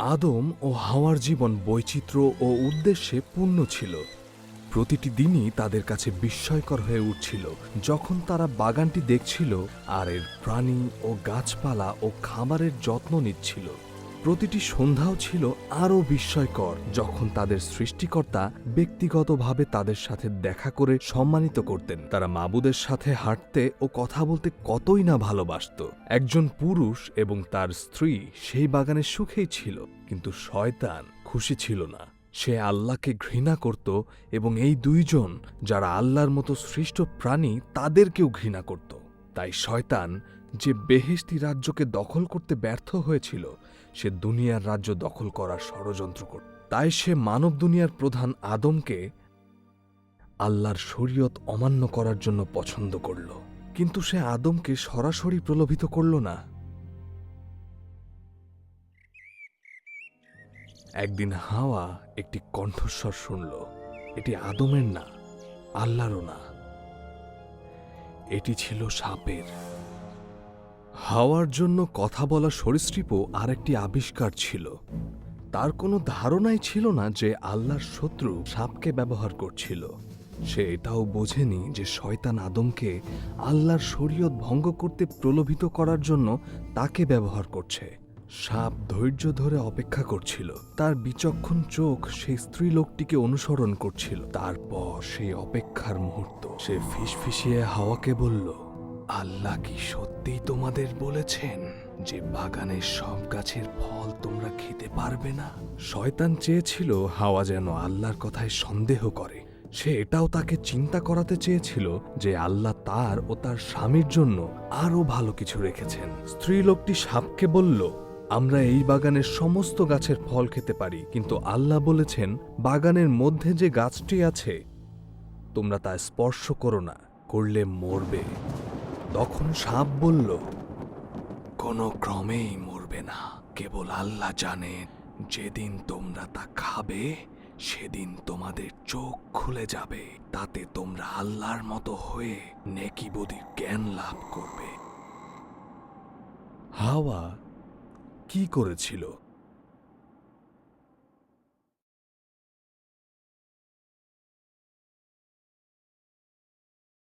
আদম ও হাওয়ার জীবন বৈচিত্র্য ও উদ্দেশ্যে পূর্ণ ছিল। প্রতিটি দিনই তাদের কাছে বিস্ময়কর হয়ে উঠছিল। যখন তারা বাগানটি দেখছিল, আর এর প্রাণী ও গাছপালা ও খাবারের যত্ন নিচ্ছিল। প্রতিটি সন্ধ্যাও ছিল আরও বিস্ময়কর যখন তাদের সৃষ্টিকর্তা ব্যক্তিগতভাবে তাদের সাথে দেখা করে সম্মানিত করতেন। তারা মাবুদের সাথে হাঁটতে ও কথা বলতে কতই না ভালোবাসত। একজন পুরুষ এবং তার স্ত্রী সেই বাগানে সুখেই ছিল, কিন্তু শয়তান খুশি ছিল না। সে আল্লাহকে ঘৃণা করত এবং এই দুইজন যারা আল্লাহর মতো সৃষ্ট প্রাণী তাদেরকেও ঘৃণা করত। তাই শয়তান যে বেহেশতি রাজ্যকে দখল করতে ব্যর্থ হয়েছিল, সে দুনিয়ার রাজ্য দখল করার ষড়যন্ত্র করত তাই সে মানব দুনিয়ার প্রধান আদমকে আল্লাহর শরীয়ত অমান্য করার জন্য পছন্দ করল। কিন্তু সে আদমকে সরাসরি প্রলোভিত করল না। একদিন হাওয়া একটি কণ্ঠস্বর শুনল। এটি আদমের না, আল্লাহরও না। এটি ছিল সাপের। হাওয়ার জন্য কথা বলা সরীসৃপও আরেকটি আবিষ্কার ছিল। তার কোনো ধারণাই ছিল না যে আল্লাহর শত্রু সাপকে ব্যবহার করছিল। সে এটাও বোঝেনি যে শয়তান আদমকে আল্লাহর শরীয়ত ভঙ্গ করতে প্রলোভিত করার জন্য তাকে ব্যবহার করছে। সাপ ধৈর্য ধরে অপেক্ষা করছিল। তার বিচক্ষণ চোখ সেই স্ত্রী লোকটিকে অনুসরণ করছিল। তারপর সেই অপেক্ষার মুহূর্ত। সে ফিসফিসিয়ে হাওয়াকে বলল আল্লাহ কি সত্যিই তোমাদের বলেছেন যে বাগানের সব গাছের ফল তোমরা খেতে পারবে না? শয়তান চেয়েছিল হাওয়া যেন আল্লাহর কথায় সন্দেহ করে। সে এটাও তাকে চিন্তা করাতে চেয়েছিল যে আল্লাহ তার ও তার স্বামীর জন্য আরও ভালো কিছু রেখেছেন। স্ত্রী লোকটি সাপকে বলল, আমরা এই বাগানের সমস্ত গাছের ফল খেতে পারি, কিন্তু আল্লাহ বলেছেন, বাগানের মধ্যে যে গাছটি আছে, তোমরা তা স্পর্শ করো না, করলে মরবে। তখন সাপ বলল, কোনো ক্রমেই মরবে না। কেবল আল্লাহ জানে, যেদিন তোমরা তা খাবে, সেদিন তোমাদের চোখ খুলে যাবে। তাতে তোমরা আল্লাহর মতো হয়ে নেকি নেকিবদির জ্ঞান লাভ করবে। হাওয়া কি করেছিল?